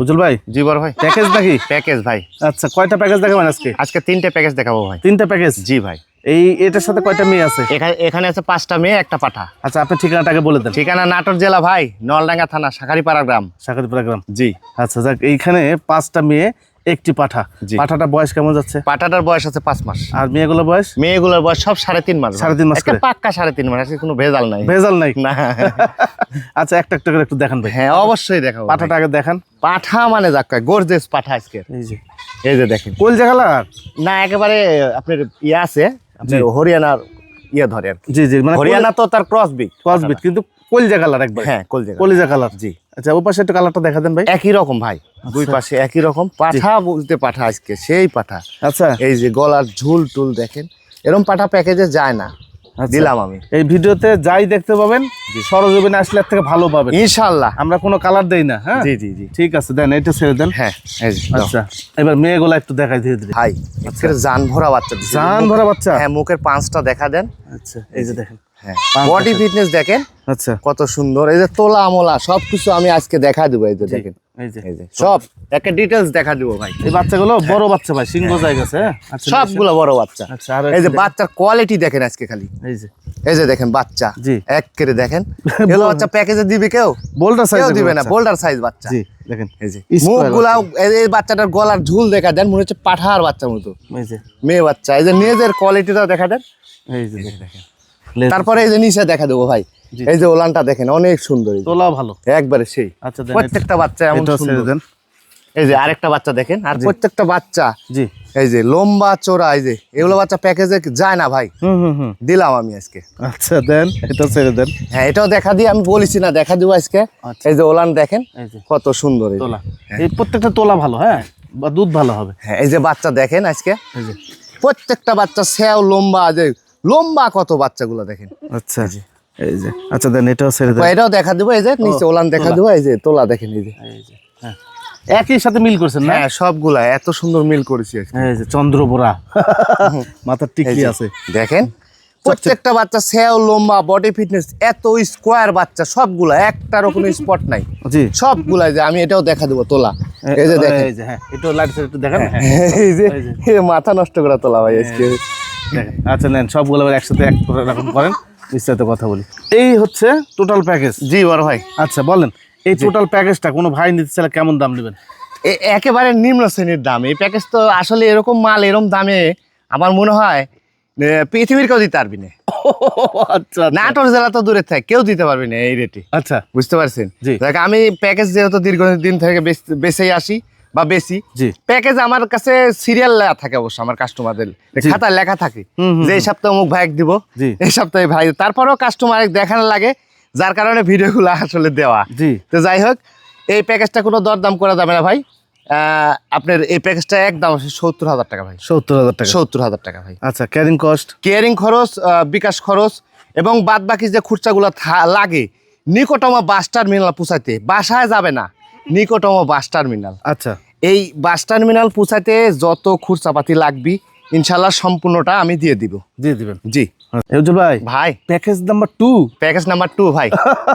উজ্জ্বল ভাই? জি বড় ভাই। প্যাকেজ নাকি? প্যাকেজ ভাই। আচ্ছা কয়টা প্যাকেজ দেখাবেন আজকে? আজকে তিনটে প্যাকেজ দেখাবো ভাই। তিনটা প্যাকেজ জি ভাই। এই এটার সাথে কয়টা মেয়ে আছে? এখানে এখানে আছে পাঁচটা মেয়ে একটা পাঠা। আচ্ছা আপনি ঠিকানাটাকে বলে দেন। ঠিকানা নাটোর জেলা ভাই নলডাঙ্গা থানা শাখারিপাড়া গ্রাম। সাকাতিপুরা গ্রাম। জি। আচ্ছা যাক এইখানে পাঁচটা মেয়ে একটি পাঠা। পাঠাটা বয়স কেমন যাচ্ছে? পাঠাটার বয়স আছে পাঁচ মাস। আর মেয়েগুলোর বয়স? মেয়েগুলোর বয়স সব সাড়ে তিন মাস। সাড়ে তিন মাস পাক্কা সাড়ে তিন মাস কোনো ভেজাল নাই। ভেজাল নাই? না। আচ্ছা একটা একটা করে একটু দেখান ভাই। হ্যাঁ অবশ্যই দেখাবো পাঠাটা আগে দেখান। পাঠা মানে যাক গোর্জেস পাঠা আজকে এই যে। দেখেন। কোল জাগালার না একেবারে আপনার ইয়ে আছে আপনার হরিয়ানার ইয়ে ধরে আর জি জি মানে হরিয়ানা তো তার ক্রস বিট কসবিট কিন্তু কলজা কালার একবার। হ্যাঁ কলজা কলিজা কালার। জি। আচ্ছা ও পাশে একটু কালারটা দেখা দেন ভাই। একই রকম ভাই। দুই পাশে একই রকম। পাঠা বলতে পাঠা আজকে সেই পাঠা। আচ্ছা। এই যে গলার ঝুল টুল দেখেন এরকম পাঠা প্যাকেজে যায় না। আচ্ছা। দিলাম আমি। এই ভিডিওতে যাই দেখতে পাবেন সরজমিনে আসলে থেকে ভালো পাবেন। ইনশাল্লাহ। আমরা কোনো কালার দেই না হ্যাঁ? জি জি জি। ঠিক আছে দেন এটা ছেড়ে দেন। হ্যাঁ আচ্ছা এবার মেয়েগুলা একটু দেখাই ধীরে ধীরে ভাই আজকের জান ভরা বাচ্চা জান ভরা বাচ্চা? হ্যাঁ মুখের পাঁচটা দেখা দেন। আচ্ছা এই যে দেখেন। হ্যাঁ বডি ফিটনেস দেখেন আচ্ছা। কত সুন্দর। এই যে তোলা মোলা সবকিছু আমি আজকে দেখা দেবো এই যে দেখেন। সব একটা ডিটেলস দেখা দেবো ভাই। এই বাচ্চাগুলো বড় বাচ্চা ভাই সিংহ জায়গা আছে হ্যাঁ? আচ্ছা সবগুলো বড় বাচ্চা। আচ্ছা এই যে বাচ্চার কোয়ালিটি দেখেন আজকে খালি। এই যে। এই যে দেখেন বাচ্চা এক করে দেখেন। এগুলো বাচ্চা প্যাকেজে দিবে কেউ? বোল্ডার সাইজ কেউ দিবে না বোল্ডার সাইজ বাচ্চা। দেখেন। এই যে মুখগুলা এই বাচ্চাটার গলার ঝুল দেখা দেন মনে হচ্ছে পাঠার বাচ্চা মতো। এই যে। মেয়ে বাচ্চা এই যে নিজের কোয়ালিটিটা দেখা দেন। এই যে দেখেন। তারপরে এই যে নিচে দেখা দেবো ভাই। এই যে ওলানটা দেখেন অনেক সুন্দর তোলা ভালো। একবারে সেই। আচ্ছা প্রত্যেকটা বাচ্চা এমন সুন্দর। দেন। এই যে আরেকটা বাচ্চা দেখেন আর প্রত্যেকটা বাচ্চা জি। এই যে লম্বা চোরা এই যে এগুলো বাচ্চা প্যাকেজে যায় না ভাই। দিলাম আমি আজকে। আচ্ছা দেন এটা ছেড়ে দেন। হ্যাঁ এটাও দেখা দিয়ে আমি বলেছি না দেখা দিব আজকে। আচ্ছা। এই যে ওলান দেখেন কত সুন্দর এই তোলা। এই প্রত্যেকটা তোলা ভালো হ্যাঁ? বা দুধ ভালো হবে। হ্যাঁ এই যে বাচ্চা দেখেন আজকে। প্রত্যেকটা বাচ্চা স্যাও লম্বা যে লম্বা কত বাচ্চাগুলো দেখেন। আচ্ছা এই যে আচ্ছা দেন এটাও ছেড়ে দেন। এটাও দেখা দিব এই যে নিচে ওলান দেখা দিব এই যে তোলা দেখেন এই যে। হ্যাঁ। একই সাথে মিল করছেন না? হ্যাঁ সবগুলা এত সুন্দর মিল করেছি আজকে। এই যে চন্দ্রবোরা। মাথার টিকলি আছে? দেখেন প্রত্যেকটা বাচ্চা স্যাও লম্বা বডি ফিটনেস এত স্কোয়ার বাচ্চা সবগুলা একটারও কোনো স্পট নাই। জি। সবগুলা যে আমি এটাও দেখা দেবো তোলা। এই যে দেখেন। এই যে হ্যাঁ একটু লাইট সাইড একটু দেখেন হ্যাঁ এই যে মাথা নষ্ট করা তোলা ভাই আজকে। দেখেন আচ্ছা নেন সবগুলো আবার একসাথে এক করে এরকম করেন বিস্তারিত কথা বলি। এই হচ্ছে টোটাল প্যাকেজ জি বড় ভাই। আচ্ছা বলেন এই টোটাল প্যাকেজটা কোনো ভাই নিতে চাইলে কেমন দাম নেবেন? একেবারে নিম্ন শ্রেণির দাম। এই প্যাকেজ তো আসলে এরকম মাল এরকম দামে আমার মনে হয় পৃথিবীর কেউ দিতে পারবি না। আচ্ছা নাটোর জেলা তো দূরে থাকে কেউ দিতে পারবি না এই রেটে আচ্ছা। বুঝতে পারছেন? আমি প্যাকেজ যেহেতু দীর্ঘদিন থেকে বেচ- বেচেই আসি বা বেশি প্যাকেজ আমার কাছে সিরিয়াল লেখা থাকে অবশ্য আমার কাস্টমারদের জি। খাতায় লেখা থাকে যে এই সপ্তাহে অমুক ভাইক দিব এই সপ্তাহে ভাই তারপরেও কাস্টমার দেখানো লাগে যার কারণে ভিডিওগুলো আসলে দেওয়া। তো যাই হোক এই প্যাকেজটা কোনো দরদাম করা যাবে না ভাই। আপনার এই প্যাকেজটা একদম সত্তর হাজার টাকা ভাই। সত্তর হাজার টাকা? সত্তর হাজার টাকা ভাই। আচ্ছা ক্যারিং কস্ট কেয়ারিং খরচ বিকাশ খরচ এবং বাদ বাকি যে খুচরাগুলো লাগে নিকটম বাস টার্মিনাল পুষাইতে বাসায় যাবে না। নিকটম বাস টার্মিনাল। আচ্ছা। এই বাস টার্মিনাল পুষাইতে যত খুচরাপাতি লাগবি ইনশাল্লাহ সম্পূর্ণটা আমি দিয়ে দিব। দিয়ে দিবেন? জি। উজ্জ্বল ভাই ভাই। Package number two package number two ভাই।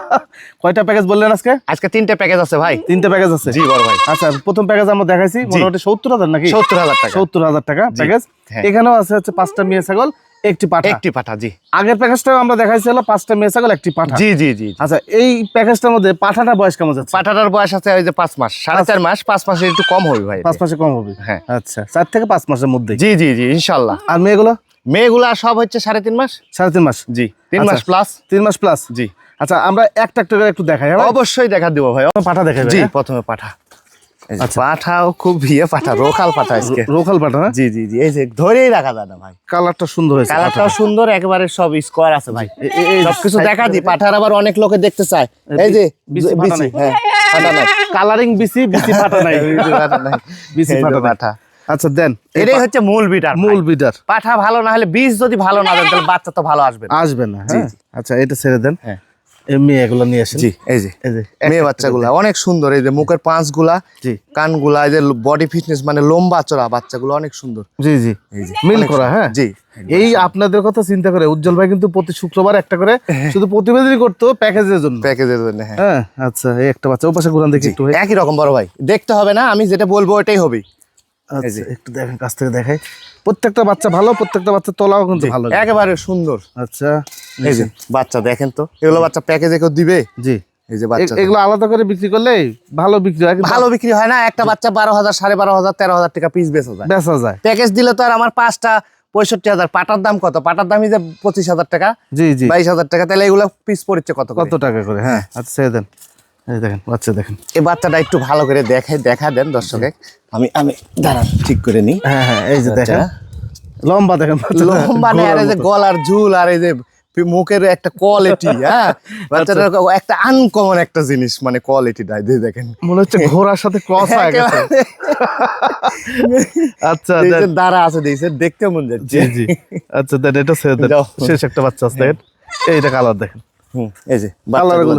কয়টা প্যাকেজ বললেন আজকে? আজকে তিনটে প্যাকেজ আছে ভাই। তিনটা প্যাকেজ আছে? জি বড় ভাই। আচ্ছা প্রথম প্যাকেজ আমরা দেখাইছি মোটামুটি সত্তর হাজার নাকি? সত্তর হাজার টাকা। সত্তর হাজার টাকা প্যাকেজ। এখানেও আছে হচ্ছে পাঁচটা মেয়ে ছাগল। একটি পাঠা। একটি পাঠা জি। আগের প্যাকেজটাও আমরা দেখাইছি হলো পাঁচটা মেয়ে ছাগল একটি পাঠা। জি জি জি আচ্ছা এই প্যাকেজটার মধ্যে বয়স কেমন যাচ্ছে? পাঠাটার বয়স আছে ওই যে পাঁচ মাস সাড়ে চার মাস পাঁচ মাসে একটু কম হবে ভাই পাঁচ মাসে কম হবে? হ্যাঁ। আচ্ছা চার থেকে পাঁচ মাসের মধ্যে? জি জি জি ইনশাল্লাহ। আর মেয়েগুলো? মেয়েগুলা সব হচ্ছে সাড়ে তিন মাস? সাড়ে তিন মাস। জি তিন আচ্ছা। মাস প্লাস তিন মাস প্লাস জি। আচ্ছা আমরা একটা একটা করে একটু দেখাই হ্যাঁ? অবশ্যই দেখা দিব ভাই পাঠা দেখাই জি প্রথমে পাঠা। পাঠাও খুব ইয়ে পাঠা রোখাল পাঠা আজকে পাঠা না? জি জি জি। এই যে ধরেই রাখা যায় না ভাই। কালারটা সুন্দর হয়েছে। কালারটাও সুন্দর একেবারে সব স্কোয়ার আছে ভাই। সবকিছু দেখা দি পাঠার আবার অনেক লোকে দেখতে চায়। এই যে বিচি পাঠা বিচি নাই। হ্যাঁ পাঠা নাই। কালারিং বিসি বিসি পাঠা নাই। বিচি পাঠা নাই। বিচি পাঠা পাঠা। আচ্ছা দেন এটাই হচ্ছে মূল বিটার মূল বিডার পাঠা ভালো না হলে বীজ যদি ভালো না দেন তাহলে বাচ্চা তো ভালো আসবে না। আসবে না হ্যাঁ? আচ্ছা এটা ছেড়ে দেন। হ্যাঁ। এই মেয়ে এগুলো নিয়ে আসেন। জি এই যে। এই যে মেয়ে বাচ্চাগুলা অনেক সুন্দর এই যে মুখের পাঁচগুলা জি। কানগুলা এই যে বডি ফিটনেস মানে লম্বা চড়া বাচ্চাগুলো অনেক সুন্দর। জি জি। মিল করা হ্যাঁ? জি। এই আপনাদের কথা চিন্তা করে উজ্জ্বল ভাই কিন্তু প্রতি শুক্রবার একটা করে শুধু প্রতিবেদনই করতো প্যাকেজের জন্য। প্যাকেজের জন্য হ্যাঁ। হ্যাঁ আচ্ছা এই একটা বাচ্চা ও পাশে ঘুরান দেখি একটু ভাই একই রকম বড় ভাই। দেখতে হবে না আমি যেটা বলব ওটাই হবে। আচ্ছা একটু দেখেন কাছ থেকে দেখাই। প্রত্যেকটা বাচ্চা ভালো প্রত্যেকটা বাচ্চা তলাও কিন্তু ভালো একেবারে সুন্দর। আচ্ছা এই যে বাচ্চা দেখেন তো এগুলো বাচ্চা প্যাকেজে কেউ দিবে? জি। এই যে বাচ্চা এগুলো আলাদা করে বিক্রি করলে ভালো বিক্রি হয় ভালো বিক্রি হয় না একটা বাচ্চা বারো হাজার সাড়ে বারো হাজার তেরো হাজার টাকা পিস বেচা যায়। বেচা যায়। প্যাকেজ দিলে তো আর আমার পাঁচটা পঁয়ষট্টি হাজার পাটার দাম কত? পাটার দামই যে পঁচিশ হাজার টাকা জি জি। বাইশ হাজার টাকা তাহলে এগুলো পিস পড়ছে কত কত টাকা করে? হ্যাঁ আচ্ছা দেন। এই দেখেন বাচ্চা দেখেন। এই বাচ্চাটা একটু ভালো করে দেখে দেখা দেন দর্শকে। আমি আমি দাঁড়ান ঠিক করে নিই হ্যাঁ হ্যাঁ এই যে দেখেন লম্বা দেখেন লম্বা নেই আর এই যে গলার ঝুল আর এই যে মুখের একটা কোয়ালিটি হ্যাঁ? বাচ্চাটার একটা আনকমন একটা জিনিস মানে কোয়ালিটিটা দেখেন। মনে হচ্ছে ঘোড়ার সাথে ক্রস হয়ে গেছে। আচ্ছা দাঁড়া আছে দেখছে দেখতে মন যাচ্ছে। জি জি। আচ্ছা দেন এটা শেষ একটা বাচ্চা আছে দেখেন এইটা কালার দেখেন। এই যে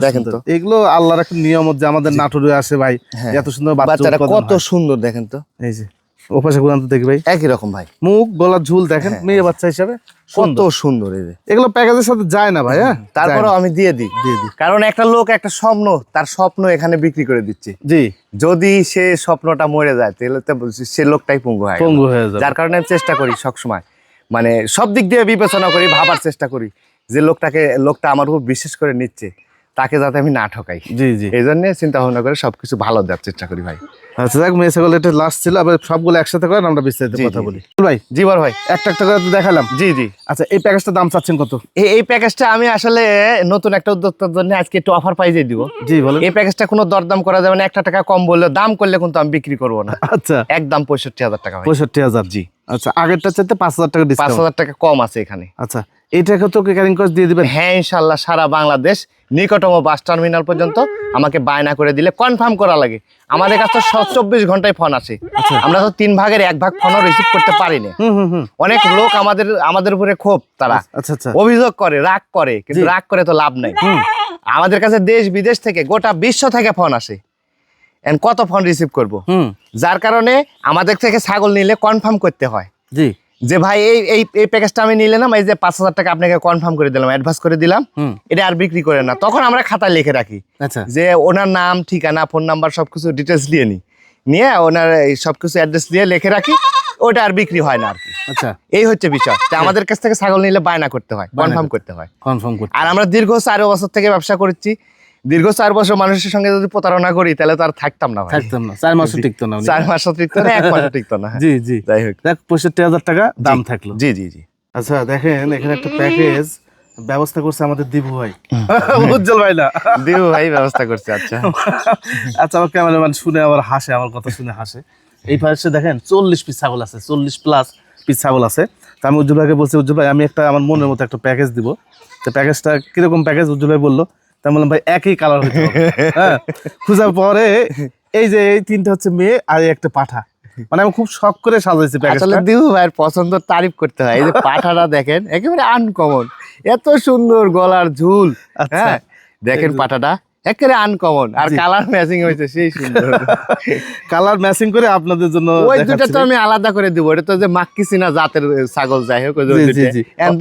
দেখেন তো। এগুলো আল্লাহর একটা নিয়ম যে আমাদের নাটোরে আসে ভাই হ্যাঁ। এত সুন্দর বাচ্চা কত সুন্দর দেখেন তো। এই যে ওপাশে ঘুরান দেখি ভাই। একই রকম ভাই। মুখ গলার ঝুল দেখেন মেয়ে বাচ্চা হিসাবে। কত সুন্দর। সুন্দর এই এগুলো প্যাকেজের সাথে যায় না ভাই হ্যাঁ? তারপরেও আমি দিয়ে দিই। দিয়ে দিই। কারণ একটা লোক একটা স্বপ্ন তার স্বপ্ন এখানে বিক্রি করে দিচ্ছে। জি। যদি সে স্বপ্নটা মরে যায় তাহলে তো সে লোকটাই পঙ্গু হয় পঙ্গু হয়ে যাবে। যার কারণে আমি চেষ্টা করি সবসময়। মানে সব দিক দিয়ে বিবেচনা করি ভাবার চেষ্টা করি। যে লোকটাকে লোকটা আমার উপর বিশেষ করে নিচ্ছে তাকে যাতে আমি না ঠকাই। জি জি। এই জন্য চিন্তা ভাবনা করে সবকিছু ভালো দেওয়ার চেষ্টা করি ভাই। আচ্ছা মেয়ে এটা লাস্ট ছিল আবার সবগুলো একসাথে করেন আমরা বিস্তারিত কথা বলি। ভাই জি বল ভাই। একটা একটা করে তো দেখালাম। জি জি। আচ্ছা এই প্যাকেজটার দাম চাচ্ছেন কত? এই এই প্যাকেজটা আমি আসলে নতুন একটা উদ্যোক্তার জন্য আজকে একটু অফার পাইজে দিব। জি বলেন। এই প্যাকেজটা কোনো দরদাম করা যাবে না একটা টাকা কম বললে দাম করলে কিন্তু আমি বিক্রি করব না। আচ্ছা। একদম পঁয়ষট্টি হাজার টাকা পঁয়ষট্টি হাজার জি। আচ্ছা আগেরটা চাইতে পাঁচ হাজার টাকা পাঁচ হাজার টাকা কম আছে এখানে। আচ্ছা এইটাকে তো ক্যারিং কস্ট দিয়ে দিবেন। হ্যাঁ ইনশাল্লাহ সারা বাংলাদেশ নিকটতম বাস টার্মিনাল পর্যন্ত আমাকে বায়না করে দিলে কনফার্ম করা লাগে। আমাদের কাছে তো চব্বিশ ঘন্টায় ফোন আসে আমরা তো তিন ভাগের এক ভাগ ফোনও রিসিভ করতে পারি না। অনেক লোক আমাদের আমাদের উপরে ক্ষোভ তারা। আচ্ছা আচ্ছা অভিযোগ করে রাগ করে কিন্তু রাগ করে তো লাভ নাই। আমাদের কাছে দেশ বিদেশ থেকে গোটা বিশ্ব থেকে ফোন আসে। কত ফোন রিসিভ করব? হুম। যার কারণে আমাদের থেকে ছাগল নিলে কনফার্ম করতে হয়। জি। যে ভাই এই এই এই প্যাকেজটা আমি নিলে না এই যে পাঁচ হাজার টাকা আপনাকে কনফার্ম করে দিলাম অ্যাডভান্স করে দিলাম এটা আর বিক্রি করে না। তখন আমরা খাতায় লিখে রাখি আচ্ছা। যে ওনার নাম ঠিকানা ফোন নাম্বার সবকিছু ডিটেলস দিয়ে নিই নিয়ে ওনার এই সবকিছু অ্যাড্রেস দিয়ে লিখে রাখি ওটা আর বিক্রি হয় না আর কি। আচ্ছা। এই হচ্ছে বিষয়। তা আমাদের কাছ থেকে ছাগল নিলে বায়না করতে হয় কনফার্ম করতে হয়। কনফার্ম করতে আর আমরা দীর্ঘ চার বছর থেকে ব্যবসা করছি দীর্ঘ চার বছর মানুষের সঙ্গে যদি প্রতারণা করি তাহলে তো আর থাকতাম না থাকতাম না। চার মাসও টিকতো না চার মাসও টিকতো না এক মাসও টিকতো না। জি জি। যাই হোক। দেখ পঁয়ষট্টি হাজার টাকা দাম থাকল। জি জি জি। আচ্ছা দেখেন এখানে একটা প্যাকেজ ব্যবস্থা করছে আমাদের দিবু ভাই। উজ্জ্বল ভাই না? দিও ভাই ব্যবস্থা করছে আচ্ছা। আচ্ছা আমার ক্যামেরাম্যান শুনে আবার হাসে আমার কথা শুনে হাসে। এই পাশে দেখেন চল্লিশ পিস ছাগল আছে চল্লিশ প্লাস পিস ছাগল আছে। তা আমি উজ্জ্বল ভাইকে বলছি উজ্জ্বল ভাই আমি একটা আমার মনের মতো একটা প্যাকেজ দিব। তো প্যাকেজটা কীরকম প্যাকেজ উজ্জ্বল ভাই বলল তা বললাম ভাই একই কালার হতে হ্যাঁ খোঁজার পরে এই যে এই তিনটা হচ্ছে মেয়ে আর এই একটা পাঠা। মানে আমি খুব শখ করে সাজাইছি আসলে দিউ ভাইয়ের পছন্দ তারিফ করতে হয়। এই যে পাঠাটা দেখেন একেবারে আনকমন এত সুন্দর গলার ঝুল। আচ্ছা। হ্যাঁ দেখেন পাঠাটা। একেবারে আনকমন আর কালার ম্যাচিং হয়েছে সেই সুন্দর। কালার ম্যাচিং করে আপনাদের জন্য ওই দুটো তো আমি আলাদা করে দিব এটা তো যে জাতের ছাগল যাই হোক।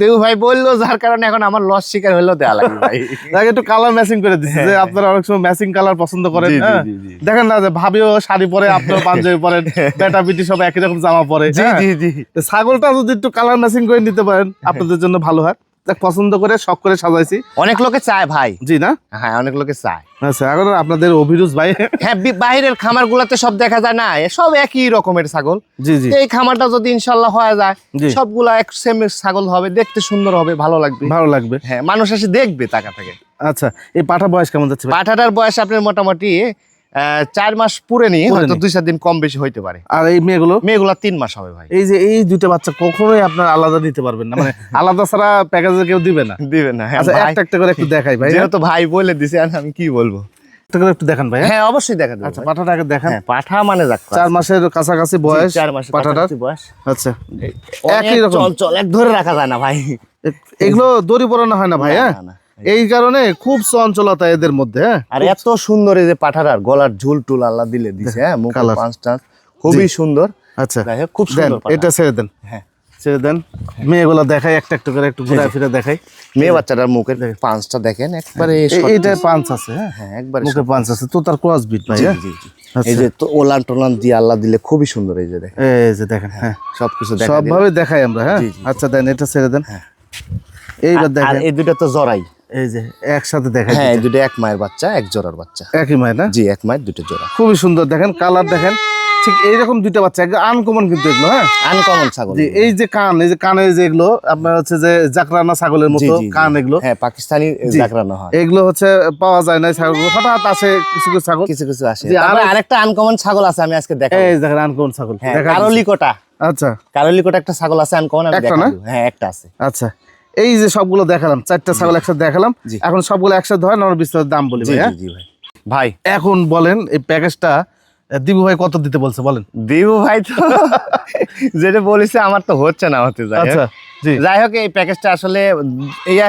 দিউ ভাই বলল যার কারণে এখন আমার লস শিকার হলো দেয়া লাগে ভাই। একটু কালার ম্যাচিং করে দিচ্ছি যে আপনারা অনেক সময় ম্যাচিং কালার পছন্দ করেন হ্যাঁ? দেখেন না যে ভাবিও শাড়ি পরে আপনার পাঞ্জাবি পরেন বেটা বিটি সব একই রকম জামা পরে জি হ্যাঁ? জি জি। ছাগলটা যদি একটু কালার ম্যাচিং করে নিতে পারেন আপনাদের জন্য ভালো হয়। পছন্দ করে শখ করে সাজাইছি। অনেক লোকে চায় ভাই। জি না? হ্যাঁ অনেক লোকে চায়। আচ্ছা এখন আপনাদের অভিরুজ ভাই। হ্যাঁ বাইরের খামার গুলাতে সব দেখা যায় না সব একই রকমের ছাগল। জি জি। এই খামারটা যদি ইনশাল্লাহ হয়ে যায়। সবগুলা এক সেম ছাগল হবে দেখতে সুন্দর হবে ভালো লাগবে। ভালো লাগবে। হ্যাঁ মানুষ এসে দেখবে টাকা থেকে। আচ্ছা এই পাঠা বয়স কেমন যাচ্ছে পাঠাটার বয়স আপনার মোটামুটি চার মাস পুরে নি হয়তো দুই চার দিন কম বেশি হইতে পারে। আর এই মেয়েগুলো? মেয়েগুলো তিন মাস হবে ভাই। এই যে এই দুইটা বাচ্চা কখনোই আপনার আলাদা দিতে পারবেন না। মানে আলাদা ছাড়া প্যাকেজে কেউ দিবে না। দিবে না হ্যাঁ, আচ্ছা একটা একটা করে একটু দেখাই ভাই? যেহেতু ভাই বলে দিছে আর আমি কি বলব? একটু দেখান ভাই হ্যাঁ? হ্যাঁ অবশ্যই দেখা আচ্ছা ভাই। পাঠাটা আগে দেখান। হ্যাঁ পাঠা মানে যাক চার মাসের কাছাকাছি বয়স চার মাস পাঠাটার। বয়স। আচ্ছা একই রকম। চল চল এক ধরে রাখা যায় না ভাই। এগুলো দড়ি পরানো হয় না ভাই হ্যাঁ। এই কারণে খুব চঞ্চলতা এদের মধ্যে হ্যাঁ? আর এত সুন্দর এই যে পাঠার গলার ঝুল টুল আল্লাহ দিলে দিছে হ্যাঁ? মুখ। পাঁচ টাঁচ খুবই সুন্দর। আচ্ছা। খুব সুন্দর এটা ছেড়ে দেন। হ্যাঁ। ছেড়ে দেন। মেয়েগুলো দেখাই একটা একটা করে একটু ঘুরে ফিরে দেখাই। মেয়ে বাচ্চাটার মুখের পাঁচটা দেখেন একবারে এইটা পাঞ্চ আছে হ্যাঁ? হ্যাঁ একবারে মুখে পাঞ্চ আছে। তো তার ক্রস বিট ভাই হ্যাঁ? আচ্ছা। এই যে তো ওলান টোলান দিয়ে আল্লাহ দিলে খুবই সুন্দর এই যে দেখেন। এই যে দেখেন হ্যাঁ সবকিছু দেখা দিলে। সবভাবে দেখাই আমরা হ্যাঁ। আচ্ছা দেন এটা ছেড়ে দেন। হ্যাঁ। এইবার দেখেন। এই দুটো তো জরাই এই যে একসাথে দেখাই হ্যাঁ দুটো এক মায়ের বাচ্চা এক জোড়ার বাচ্চা। একই মায় না? জি এক মায়ের দুটো জোড়া। খুবই সুন্দর দেখেন কালার দেখেন। ঠিক এইরকম দুইটা বাচ্চা আনকমন কিন্তু এগুলো হ্যাঁ? আনকমন ছাগল এই যে কান এই যে কানের যে এগুলো আপনার হচ্ছে যে জাকরানা ছাগলের মতো। কান এগুলো। হ্যাঁ পাকিস্তানি জি। জাগরানো হয়। এগুলো হচ্ছে পাওয়া যায় না ছাগলগুলো। হঠাৎ আসে কিছু কিছু ছাগল। কিছু কিছু আসে। আর- আরেকটা আনকমন ছাগল আছে আমি আজকে দেখাবো। এই দেখেন আনকমন ছাগল হ্যাঁ কারলিকোটা। আচ্ছা। কারলিকোটা একটা ছাগল আছে আনকমন আমি দেখাবো না? হ্যাঁ একটা আছে। আচ্ছা। এই যে সবগুলো দেখালাম চারটা ছাগল একসাথে দেখালাম। এখন সবগুলো একসাথে ধরেন না বিস্তারিত দাম বলি ভাই হ্যাঁ? ভাই। ভাই। এখন বলেন এই প্যাকেজটা দিবু ভাই কত দিতে বলছে বলেন। দিবু ভাই তো যেটা বলেছে আমার তো হচ্ছে না হতে যায় আচ্ছা। যাই হোক এই প্যাকেজটা আসলে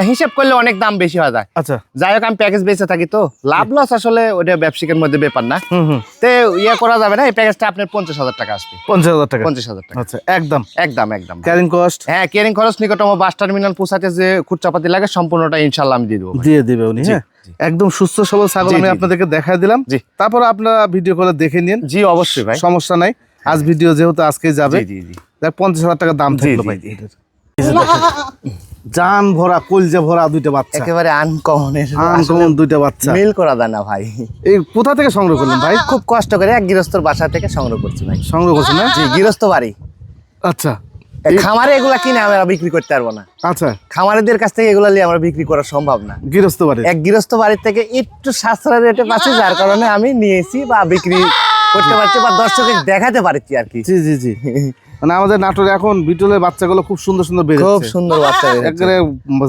হিসাব করলে অনেক দাম বেশি হয়ে যায়। আচ্ছা। যাই হোক আমি প্যাকেজ বেঁচে থাকি তো। লাভ লস আসলে ওটা ব্যবসায়িকের মধ্যে ব্যাপার না। তে ইয়ে করা যাবে না এই প্যাকেজটা আপনার পঞ্চাশ হাজার টাকা আসবে। পঞ্চাশ হাজার টাকা? পঞ্চাশ হাজার টাকা। আচ্ছা একদম। একদম একদম। ক্যারিং কস্ট হ্যাঁ কেরিং খরচ নিকটতম বাস টার্মিনাল পৌঁছাতে যে খুচরাপাতি লাগে সম্পূর্ণটা ইনশাল্লাহ আমি দিয়ে দেবো দিয়ে দিবে উনি হ্যাঁ? একদম সুস্থ সবল ছাগল আমি আপনাদেরকে দেখাই দিলাম। জি। তারপর আপনারা ভিডিও করে দেখে নিন। জি অবশ্যই ভাই। সমস্যা নাই। আজ ভিডিও যেহেতু আজকে যাবে জি জি জি। পঞ্চাশ হাজার টাকা দাম থাকল ভাই। জান ভরা কলজা ভরা দুইটা বাচ্চা। একেবারে আনকমনের আনকমন দুইটা বাচ্চা। মিল করা যায় না ভাই। এই কোথা থেকে সংগ্রহ করলেন ভাই? খুব কষ্ট করে এক গৃহস্থর বাসা থেকে সংগ্রহ করছি ভাই। সংগ্রহ করছেন না? জি গৃহস্থ বাড়ি। আচ্ছা। খামারে এগুলা কিনে আমরা বিক্রি করতে পারব না। আচ্ছা। খামারিদের কাছ থেকে এগুলা নিয়ে আমরা বিক্রি করা সম্ভব না। গৃহস্থ বাড়ি। এক গৃহস্থ বাড়ির থেকে একটু সাশ্রয় রেটে পাচ্ছি যার কারণে আমি নিয়েছি বা বিক্রি করতে পারছি বা দর্শকের দেখাতে পারছি আর কি। জি জি জি। মানে আমাদের নাটোরে এখন বিটলের বাচ্চাগুলো খুব সুন্দর সুন্দর খুব সুন্দর বাচ্চা একেবারে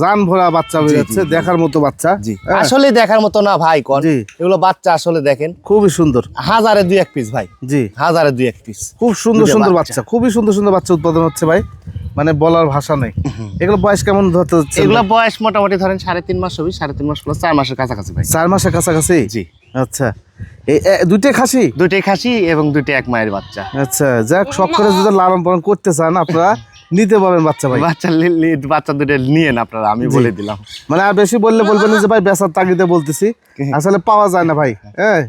জান ভরা বাচ্চা বেরোচ্ছে জি, জি। দেখার মতো বাচ্চা। হ্যাঁ, আসলে দেখার মতো না ভাই কোন। এগুলো বাচ্চা আসলে দেখেন। খুবই সুন্দর। হাজারে দুই এক পিস ভাই। জি। হাজারে দুই এক পিস খুব সুন্দর সুন্দর বাচ্চা। বাচ্চা। খুবই সুন্দর সুন্দর বাচ্চা উৎপাদন হচ্ছে ভাই। মানে বলার ভাষা নেই। এগুলো বয়স কেমন ধরতে হচ্ছে? এগুলো বয়স মোটামুটি ধরেন সাড়ে তিন মাস হবে সাড়ে তিন মাস প্লাস চার মাসের কাছাকাছি ভাই। চার মাসের কাছাকাছি? জি। আচ্ছা। দুইটাই খাসি? দুইটাই খাসি এবং দুইটাই এক মায়ের বাচ্চা। আচ্ছা যাক সব করে যদি লালন পালন করতে চান আপনারা নিতে পারবেন বাচ্চা ভাই। বাচ্চা বাচ্চা দুটো নিয়েন আপনারা আমি বলে দিলাম। মানে আর বেশি বললে বলবেন যে ভাই বেসার তাগিদে বলতেছি। আসলে পাওয়া যায় না ভাই হ্যাঁ?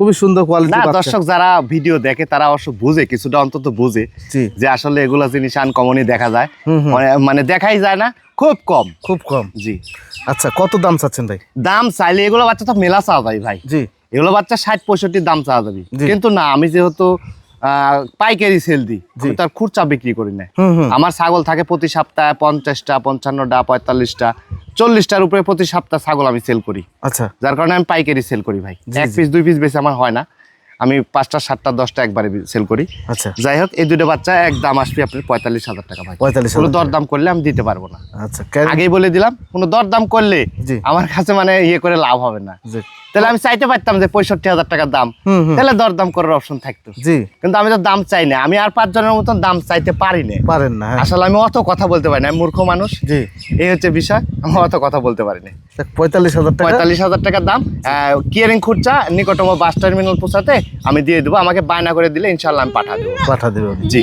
খুবই সুন্দর কোয়ালিটি না দর্শক যারা ভিডিও দেখে তারা অবশ্য বুঝে কিছুটা অন্তত বুঝে যে আসলে এগুলো জিনিস আনকমনই দেখা যায়। মানে- মানে দেখাই যায় না খুব কম। খুব কম। জি। আচ্ছা কত দাম চাচ্ছেন ভাই? দাম চাইলে এগুলো বাচ্চা তো মেলা চাওয়া যায় ভাই। জি। এগুলো বাচ্চা ষাট পঁয়ষট্টি দাম চাওয়া যাবে। কিন্তু না আমি যেহেতু পাইকারি সেল দিই। তার খুচরা বিক্রি করি না। আমার ছাগল থাকে প্রতি সপ্তাহে পঞ্চাশটা পঞ্চান্নটা পঁয়তাল্লিশটা চল্লিশটার উপরে প্রতি সপ্তাহ ছাগল আমি সেল করি। আচ্ছা। যার কারণে আমি পাইকারি সেল করি ভাই। এক। পিস দুই পিস বেশি আমার হয় না। আমি পাঁচটা সাতটা দশটা একবারে সেল করি। আচ্ছা। যাই হোক এই দুটো বাচ্চা এক দাম আসবে আপনার পঁয়তাল্লিশ হাজার টাকা ভাই। পঁয়তাল্লিশ কোনো দরদাম করলে আমি দিতে পারব না। আচ্ছা আগেই বলে দিলাম কোনো দরদাম করলে আমার কাছে মানে ইয়ে করে লাভ হবে না। তাহলে আমি চাইতে পারতাম যে পঁয়ষট্টি হাজার টাকার দাম। তাহলে দরদাম করার অপশন থাকতো। জি। কিন্তু আমি তো দাম চাই না। আমি আর পাঁচজনের মতন দাম চাইতে পারি না। পারেন না হ্যাঁ। আসলে আমি অত কথা বলতে পারি না। আমি মূর্খ মানুষ। জি। এই হচ্ছে বিষয়। আমি অত কথা বলতে পারি না। পঁয়তাল্লিশ হাজার পঁয়তাল্লিশ হাজার টাকার দাম। কিয়ারিং খুচরা নিকটতম বাস টার্মিনাল পৌঁছাতে আমি দিয়ে দেবো আমাকে বায়না করে দিলে ইনশাল্লাহ আমি পাঠা দেবো। পাঠা দেবো। জি।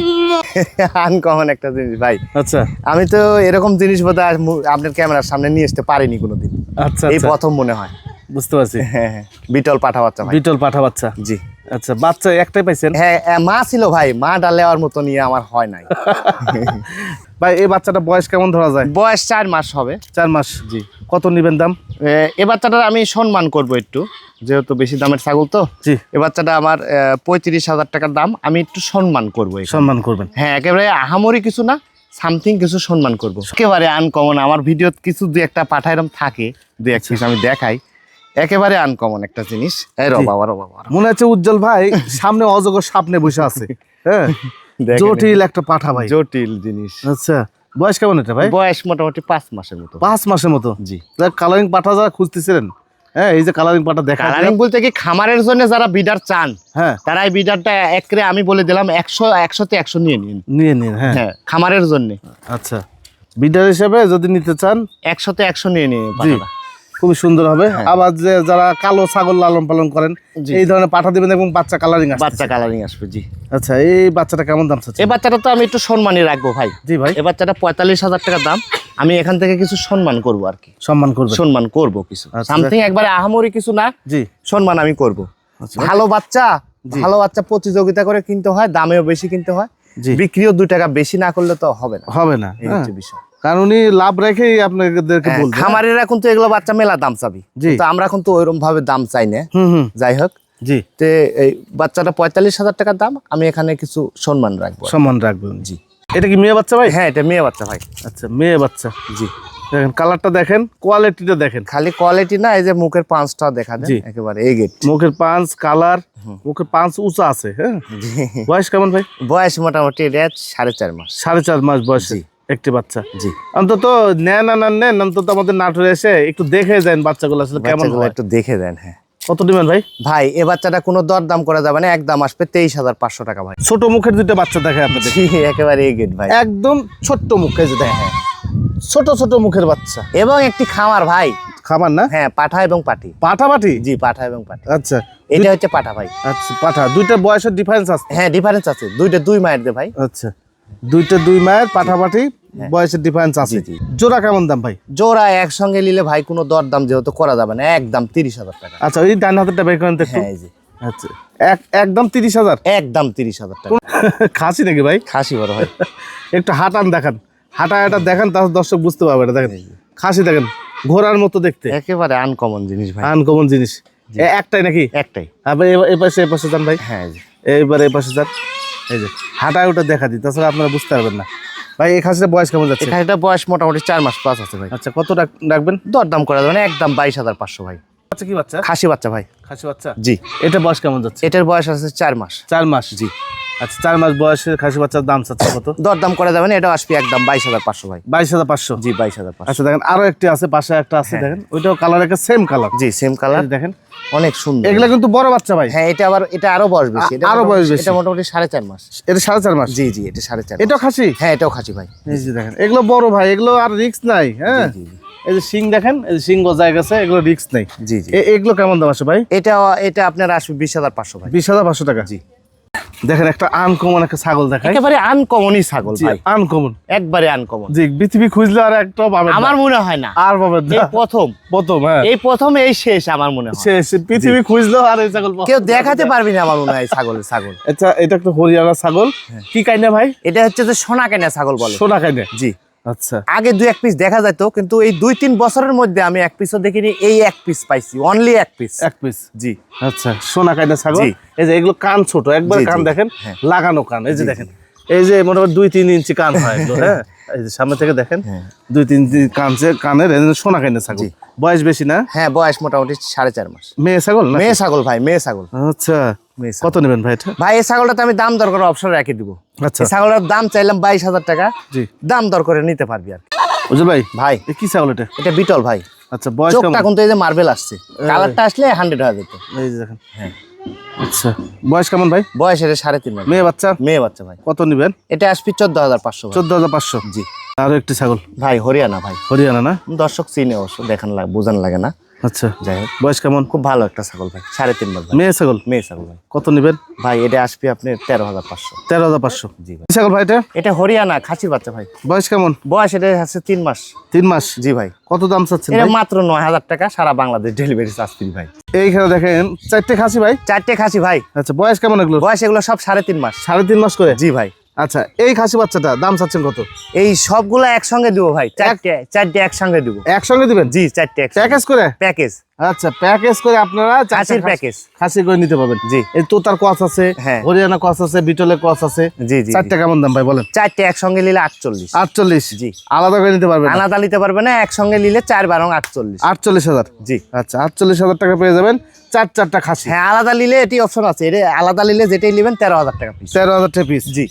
আনকমন একটা জিনিস ভাই। আচ্ছা। আমি তো এরকম জিনিস বোধ হয় আপনার ক্যামেরার সামনে নিয়ে আসতে পারিনি কোনোদিন। আচ্ছা এই আচ্ছা। প্রথম মনে হয়। বুঝতে পারছি। হ্যাঁ হ্যাঁ। বিটল পাঠা বাচ্চা বিটল পাঠা বাচ্চা। জি। আচ্ছা বাচ্চা একটাই পাইছেন? হ্যাঁ মা ছিল ভাই মা ডালেওয়ার মতো নিয়ে আমার হয় নাই। ভাই এই বাচ্চাটা বয়স কেমন ধরা যায়? বয়স চার মাস হবে। চার মাস। জি। কত নিবেন দাম? এ বাচ্চাটার আমি সম্মান করব একটু যেহেতু বেশি দামের ছাগল তো। জি। এ বাচ্চাটা আমার পঁয়ত্রিশ হাজার টাকার দাম আমি একটু সম্মান করব। সম্মান করবেন। হ্যাঁ একেবারে আহামরি কিছু না সামথিং কিছু সম্মান করব। একেবারে আনকমন আমার ভিডিও কিছু দুই একটা পাঠাইরম থাকে দু এক পিস আমি দেখাই। একেবারে আনকমন একটা জিনিস। এই র বাবা র বাবা মনে হচ্ছে উজ্জ্বল ভাই সামনে অজগর সামনে বসে আছে। হ্যাঁ? জটিল একটা পাঠা ভাই। জটিল জিনিস। আচ্ছা বয়স কেমন এটা ভাই? বয়স মোটামুটি পাঁচ মাসের মতো। পাঁচ মাসের মতো? জি। কালারিং পাঠা যারা খুঁজতেছিলেন হ্যাঁ এই যে কালারিং পাঠা দেখা কালারিং বলতে কি খামারের জন্য যারা বিডার চান হ্যাঁ। তারা এই বিডারটা একরে আমি বলে দিলাম একশো একশোতে একশো নিয়ে নিন। নিয়ে নিন হ্যাঁ। হ্যাঁ খামারের জন্য। আচ্ছা। বিডার হিসেবে যদি নিতে চান একশোতে একশো নিয়ে নিন জি। খুবই সুন্দর হবে। হ্যাঁ। আবার যে যারা কালো ছাগল লালন পালন করেন এই ধরনের পাঠা দিবেন এবং বাচ্চা কালারিং আসবে। বাচ্চা কালারিং আসবে জি। আচ্ছা এই বাচ্চাটা কেমন দাম চাচ্ছে এই বাচ্চাটা তো আমি একটু সম্মানই রাখব ভাই। জি ভাই। এই বাচ্চাটা পঁয়তাল্লিশ হাজার টাকা দাম। আমি এখান থেকে কিছু সম্মান করব আর কি। সম্মান করবে সম্মান করব কিছু। আচ্ছা। সামথিং একবারে আহামরি কিছু না। জি। সম্মান আমি করব। আচ্ছা। ভালো বাচ্চা ভালো বাচ্চা প্রতিযোগিতা করে কিনতে হয় দামেও বেশি কিনতে হয়। বিক্রিও দুই টাকা বেশি না করলে তো হবে না। হবে না এই হ্যাঁ। হচ্ছে বিষয়। কারণ উনি লাভ রেখেই আপনাদেরকে হ্যাঁ, বলবেন খামারেরা কিন্তু এগুলো বাচ্চা মেলা দাম চাবি। তো আমরা কিন্তু ওইরকম ভাবে দাম চাই না। যাই হোক। জি। তে এই বাচ্চাটা পঁয়তাল্লিশ হাজার টাকার দাম আমি এখানে কিছু সম্মান রাখব। সম্মান রাখবেন জি। এটা কি মেয়ে বাচ্চা ভাই? হ্যাঁ এটা মেয়ে বাচ্চা ভাই। আচ্ছা মেয়ে বাচ্চা। জি। দেখেন কালারটা দেখেন কোয়ালিটিটা দেখেন। খালি কোয়ালিটি না এই যে মুখের পাঁচটা দেখা জি। একেবারে এই গেট মুখের পাঁচ কালার মুখের পাঁচ উঁচা আছে হ্যাঁ? বয়স কেমন ভাই? বয়স মোটামুটি রেট সাড়ে চার মাস। সাড়ে চার মাস বয়সে। একটি বাচ্চা। জি। অন্তত নেন না নেন অন্তত আমাদের নাটোরে এসে একটু দেখে যান বাচ্চাগুলো আসলে কেমন হয়। একটু দেখে দেন হ্যাঁ। কত দিবেন ভাই? ভাই এ বাচ্চাটা কোনো দরদাম করা যাবে না একদম আসবে তেইশ হাজার পাঁচশো টাকা ভাই। ছোট মুখের দুটো বাচ্চা দেখে আপনাদের। একেবারে এই গেট ভাই। একদম ছোট্ট মুখ যে দেখেন। ছোট ছোট মুখের বাচ্চা। এবং একটি খামার ভাই। খাবার না? হ্যাঁ পাঠা এবং পাটি পাঠা পাঠি? জি পাঠা এবং পাটি আচ্ছা। এটা হচ্ছে পাঠা ভাই। আচ্ছা পাঠা। দুইটা বয়সের ডিফারেন্স আছে? হ্যাঁ ডিফারেন্স আছে। দুইটা দুই মায়ের দে ভাই। আচ্ছা। দুইটা দুই মায়ের পাঠাপাঠি বয়সের ডিফারেন্স আছে। জি, জি। জোড়া কেমন দাম ভাই? জোড়া একসঙ্গে নিলে ভাই কোনো দর দাম যেহেতু করা যাবে না একদম তিরিশ হাজার টাকা। আচ্ছা ওই ডান হাতেরটা বের করেন হ্যাঁ যে। আচ্ছা এক একদম তিরিশ হাজার? একদম তিরিশ হাজার টাকা। খাসি নাকি ভাই? খাসি বড় হয় একটু হাঁটান দেখান। হাঁটা হাঁটা দেখান তাহলে দর্শক বুঝতে পারবে না। দেখেন খাসি দেখেন ঘোড়ার মতো দেখতে। একেবারে আনকমন জিনিস ভাই। আনকমন জিনিস। একটাই নাকি? একটাই। আবার এ- এ পাশে এ পাশে যান ভাই। হ্যাঁ এই যে। এইবার এই পাশে যান। এই যে হাঁটা ওটা দেখা দিই তাছাড়া আপনারা বুঝতে পারবেন না। ভাই এই খাসিটা বয়স কেমন যাচ্ছে? খাসিটা বয়স মোটামুটি চার মাস প্লাস আছে ভাই। আচ্ছা কত রাখ- রাখবেন দরদাম করা যাবে একদম বাইশ হাজার পাঁচশো ভাই। আচ্ছা কি বাচ্চা? খাসি বাচ্চা ভাই। খাসি বাচ্চা? জি। এটার বয়স কেমন যাচ্ছে? এটার বয়স আছে চার মাস। চার মাস? জি। আচ্ছা চার মাস বয়সের খাসি বাচ্চার দাম চাচ্ছে কত? দরদাম করা যাবে না এটা আসবে একদম বাইশ হাজার পাঁচশো ভাই। বাইশ হাজার পাঁচশো? জি বাইশ হাজার আচ্ছা দেখেন আরও একটি আছে পাশে একটা আছে দেখেন ওইটাও কালার একটা সেম কালার জি সেম কালার দেখেন অনেক সুন্দর। এগুলা কিন্তু বড় বাচ্চা ভাই। হ্যাঁ এটা আবার এটা আরও বয়স বেশি। এটা আরও বয়স বেশি। এটা মোটামুটি সাড়ে চার মাস। এটা সাড়ে চার মাস? জি জি এটা সাড়ে চার এটাও খাসি? হ্যাঁ এটাও খাসি ভাই। যে দেখেন এগুলো বড় ভাই এগুলো আর রিক্স নাই হ্যাঁ? জি, জি। এই যে সিং দেখেন এই যে সিং গজায় গেছে এগুলো রিক্স নাই। জি জি। এ- এগুলো কেমন দাম আছে ভাই? এটা এটা আপনার আসবে বিশ হাজার পাঁচশো ভাই। বিশ হাজার পাঁচশো টাকা। জি। দেখেন একটা আনকমন একটা ছাগল দেখায় একেবারে আনকমনই ছাগল ভাই। আনকমন একবারে আনকমন জি পৃথিবী খুঁজলে আর একটা পাবেন আমার মনে হয় না। আর পাবেন না। প্রথম। প্রথম হ্যাঁ। এই প্রথম এই শেষ আমার মনে হয়। সে পৃথিবী খুঁজলেও আর এই ছাগল কেউ দেখাতে পারবি না আমার মনে হয় ছাগল ছাগল। আচ্ছা এটা একটা হরিয়ানা ছাগল। কি কাইনা ভাই? এটা হচ্ছে যে সোনা কাইনা ছাগল বলে। সোনা কাইনা। জি। আচ্ছা। আগে দুই এক পিস দেখা যেত কিন্তু এই দুই তিন বছরের মধ্যে আমি এক পিসও দেখিনি এই এক পিস পাইছি অনলি এক পিস এক পিস জি। আচ্ছা সোনা কাইনা ছাগল? এই যে এগুলো কান ছোট একবার কান দেখেন হ্যাঁ। লাগানো কান এই যে দেখেন। এই যে মোটামুটি দুই তিন ইঞ্চি কান হয় হ্যাঁ? এই যে সামনে থেকে দেখেন হ্যাঁ। দুই তিন ইঞ্চি কান কানের সোনা কাইনা ছাগল। বয়স বেশি না? হ্যাঁ বয়স মোটামুটি সাড়ে চার মাস। মেয়ে ছাগল মেয়ে ছাগল ভাই মেয়ে ছাগল। আচ্ছা। কত নেবেন ভাই এটা? ভাই এই ছাগলটা আমি দাম দর করে অপশন রেখে দিব। আচ্ছা। ছাগলের দাম চাইলাম বাইশ হাজার টাকা। জি। দাম দর করে নিতে পারবি আর ভাই ভাই। কি ছাগল এটা? এটা বিটল ভাই। আচ্ছা বয়স কেমন? চোখটা কিন্তু এই যে মার্বেল আসছে। কালারটা আসলে হান্ড্রেড হয়ে যেত। এই যে দেখেন। হ্যাঁ। আচ্ছা বয়স কেমন ভাই? বয়স এটা সাড়ে তিন মেয়ে বাচ্চা? মেয়ে বাচ্চা ভাই। কত নিবেন? এটা আসবে চোদ্দ হাজার পাঁচশো চোদ্দ হাজার পাঁচশো? জি। আরও একটি ছাগল? ভাই হরিয়ানা ভাই। হরিয়ানা না? দর্শক চিনে অবশ্য দেখান লাগে বোঝান লাগে না। আচ্ছা। যাই হোক। বয়স কেমন? খুব ভালো একটা ছাগল ভাই সাড়ে তিন মাস মেয়ে ছাগল? মেয়ে ছাগল ভাই। কত নিবেন? ভাই এটা আসবে আপনি তেরো হাজার পাঁচশো। তেরো হাজার পাঁচশো। জি ভাই। ছাগল ভাই এটা? এটা হরিয়ানা খাসির বাচ্চা ভাই। বয়স কেমন? বয়স এটা আছে তিন মাস। তিন মাস? জি ভাই। কত দাম চাচ্ছেন এটা মাত্র নয় হাজার টাকা সারা বাংলাদেশ ডেলিভারি চার্জ ভাই। এইখানে দেখেন চারটে খাসি ভাই? চারটে খাসি ভাই। আচ্ছা বয়স কেমন এগুলো বয়স এগুলো সব সাড়ে তিন মাস। সাড়ে তিন মাস করে? জি ভাই। আচ্ছা এই খাসি বাচ্চাটা দাম চাচ্ছেন কত? এই সবগুলো একসঙ্গে দিব ভাই চারটে চারটে একসঙ্গে দিব। একসঙ্গে দিবেন? জি চারটে প্যাকেজ করে? প্যাকেজ। আচ্ছা প্যাকেজ করে আপনারা খাসি- প্যাকেজ। খাসি করে নিতে পারবেন। জি। এই তোতার কস আছে হ্যাঁ। হরিয়ানা কস আছে বিটলের কস আছে। জি জি চারটে কেমন দাম ভাই বলেন? চারটে একসঙ্গে নিলে আটচল্লিশ। আটচল্লিশ? জি। আলাদা করে নিতে পারবেন? আলাদা নিতে পারবেন না একসঙ্গে নিলে চার বারং আটচল্লিশ। আটচল্লিশ হাজার? জি। আচ্ছা আটচল্লিশ হাজার টাকা পেয়ে যাবেন চার চারটা খাসি। হ্যাঁ আলাদা নিলে এটি অপশন আছে। এটা আলাদা নিলে যেটাই নেবেন তেরো হাজার টাকা পিস তেরো হাজার টাকা পিস জি।